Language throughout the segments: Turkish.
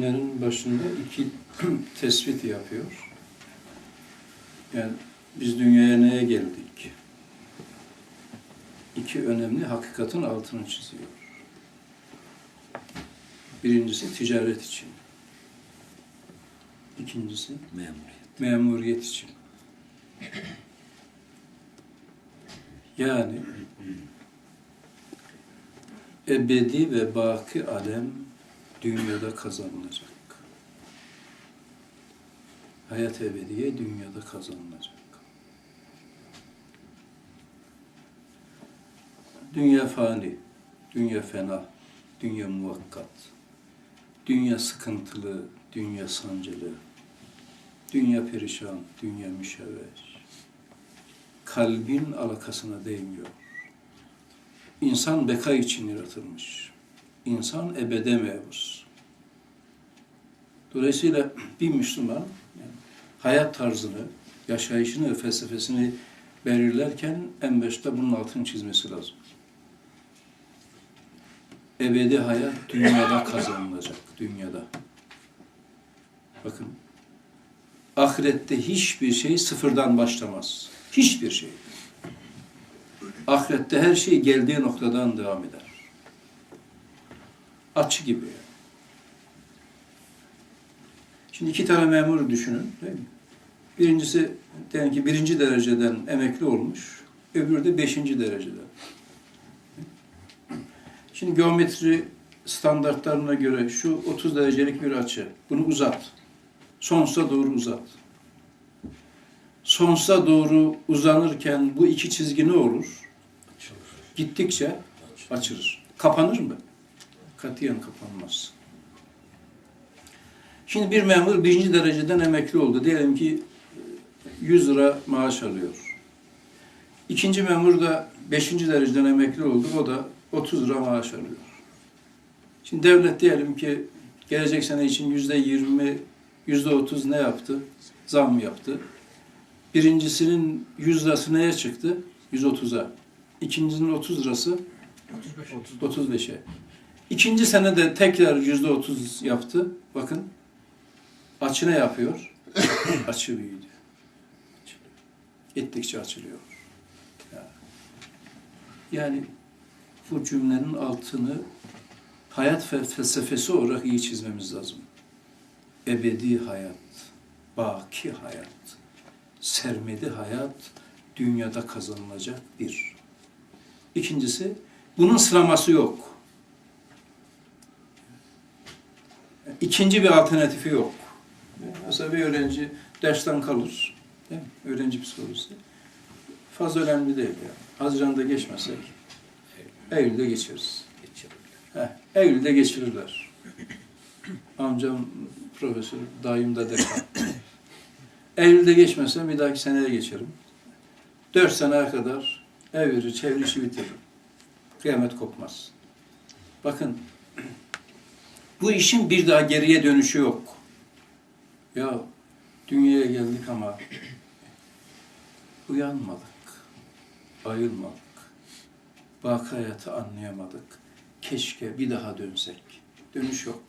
cümlenin başında iki tespit yapıyor. Yani biz dünyaya neye geldik? İki önemli hakikatin altını çiziyor. Birincisi ticaret için. İkincisi Memuriyet. memuriyet için. Yani ebedi ve baki alem dünyada kazanılacak. Hayat ebediye dünyada kazanılacak. Dünya fani, dünya fena, dünya muvakkat, dünya sıkıntılı, dünya sancılı, dünya perişan, dünya müşevveş. Kalbin alakasına değmiyor. İnsan beka için yaratılmış. İnsan ebede mevuz. Dolayısıyla bir Müslüman yani hayat tarzını, yaşayışını ve felsefesini belirlerken en başta bunun altını çizmesi lazım. Ebedi hayat dünyada kazanılacak, dünyada. Bakın, ahirette hiçbir şey sıfırdan başlamaz. Hiçbir şey. Ahirette her şey geldiği noktadan devam eder. Açı gibi. yani. Şimdi iki tane memur düşünün. Değil mi? Birincisi diyelim ki birinci dereceden emekli olmuş. Öbürü de beşinci dereceden. Şimdi geometri standartlarına göre şu 30 derecelik bir açı. Bunu uzat. Sonsuza doğru uzat. Sonsuza doğru uzanırken bu iki çizgi ne olur? Gittikçe açılır. Kapanır mı? Katiyen kapanmaz. Şimdi bir memur birinci dereceden emekli oldu. Diyelim ki 100 lira maaş alıyor. İkinci memur da beşinci dereceden emekli oldu. O da 30 lira maaş alıyor. Şimdi devlet diyelim ki gelecek sene için yüzde 20, yüzde 30 ne yaptı? Zam yaptı. Birincisinin 100 lirası neye çıktı? 130'a. İkincisinin 30 lirası 35'e. İkinci sene de tekrar yüzde 30 yaptı. Bakın açı ne yapıyor? açı büyüdü. Gittikçe açılıyor. Ya. Yani bu cümlenin altını hayat felsefesi olarak iyi çizmemiz lazım. Ebedi hayat, baki hayat, sermedi hayat dünyada kazanılacak bir. İkincisi, bunun sıraması yok. İkinci bir alternatifi yok. Mesela bir öğrenci dersten kalır, değil mi? öğrenci psikolojisi. Fazla önemli değil yani. Haziran'da geçmesek, Eylül'de geçeriz. Heh, Eylül'de geçirirler. Amcam profesör, dayım da dekan. Eylül'de geçmezsem bir dahaki seneye geçerim. Dört seneye kadar eviri, çevrişi bitiririm. Kıyamet kopmaz. Bakın, bu işin bir daha geriye dönüşü yok. Ya dünyaya geldik ama uyanmadık, ayılmadık, baki hayatı anlayamadık. Keşke bir daha dönsek. Dönüş yok.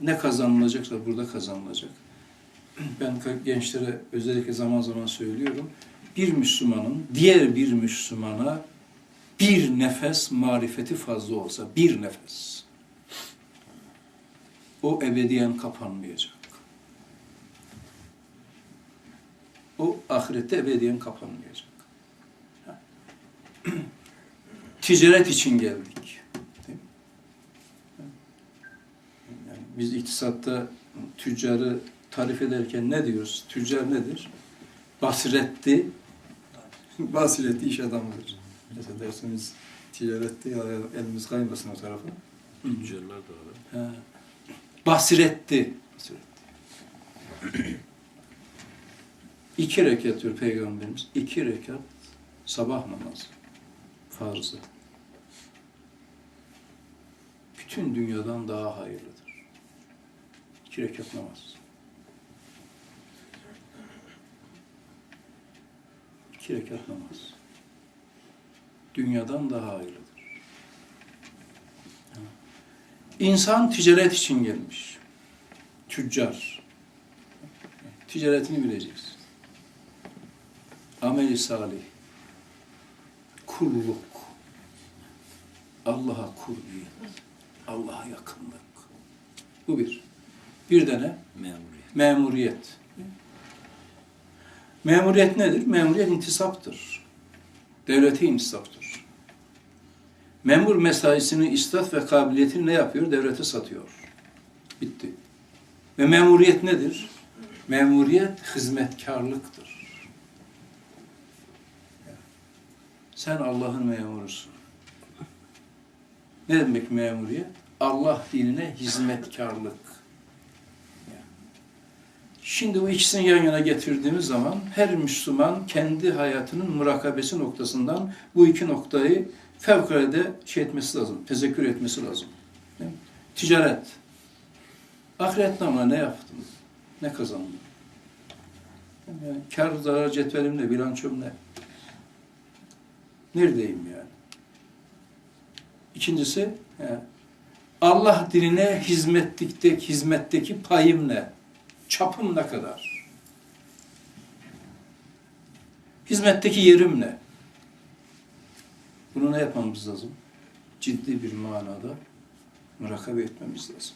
Ne kazanılacaksa burada kazanılacak. Ben gençlere özellikle zaman zaman söylüyorum. Bir Müslümanın diğer bir Müslümana bir nefes marifeti fazla olsa, bir nefes. O ebediyen kapanmayacak. O ahirette ebediyen kapanmayacak. Ticaret için geldik. Biz iktisatta tüccarı tarif ederken ne diyoruz? Tüccar nedir? Basiretli, basiretli iş adamıdır. Mesela dersimiz ticarette ya elimiz kaymasın o tarafa. Tüccarlar da var. Ha. Basiretli. Basiretli. İki rekat diyor Peygamberimiz. İki rekat sabah namazı. Farzı. Bütün dünyadan daha hayırlıdır. İki rekat namaz. İki rekat namaz. Dünyadan daha hayırlıdır. İnsan ticaret için gelmiş. Tüccar. Ticaretini bileceksin. Ameli salih. Kulluk. Allah'a kurbiyet. Allah'a yakınlık. Bu bir. Bir de ne? Memuriyet. Memuriyet. Memuriyet nedir? Memuriyet intisaptır. Devlete intisaptır. Memur mesaisini, istat ve kabiliyetini ne yapıyor? Devlete satıyor. Bitti. Ve memuriyet nedir? Memuriyet hizmetkarlıktır. Sen Allah'ın memurusun. Ne demek memuriyet? Allah dinine hizmetkarlık. Şimdi bu ikisini yan yana getirdiğimiz zaman her Müslüman kendi hayatının murakabesi noktasından bu iki noktayı fevkalade şey etmesi lazım, tezekkür etmesi lazım. Ticaret. Ahiret namına ne yaptın? Ne kazandın? Yani kar zarar cetvelim ne, bilançom ne? Neredeyim yani? İkincisi, he, Allah dinine hizmetlikteki, hizmetteki payım ne? Çapım ne kadar? Hizmetteki yerim ne? Bunu ne yapmamız lazım? Ciddi bir manada murakabe etmemiz lazım.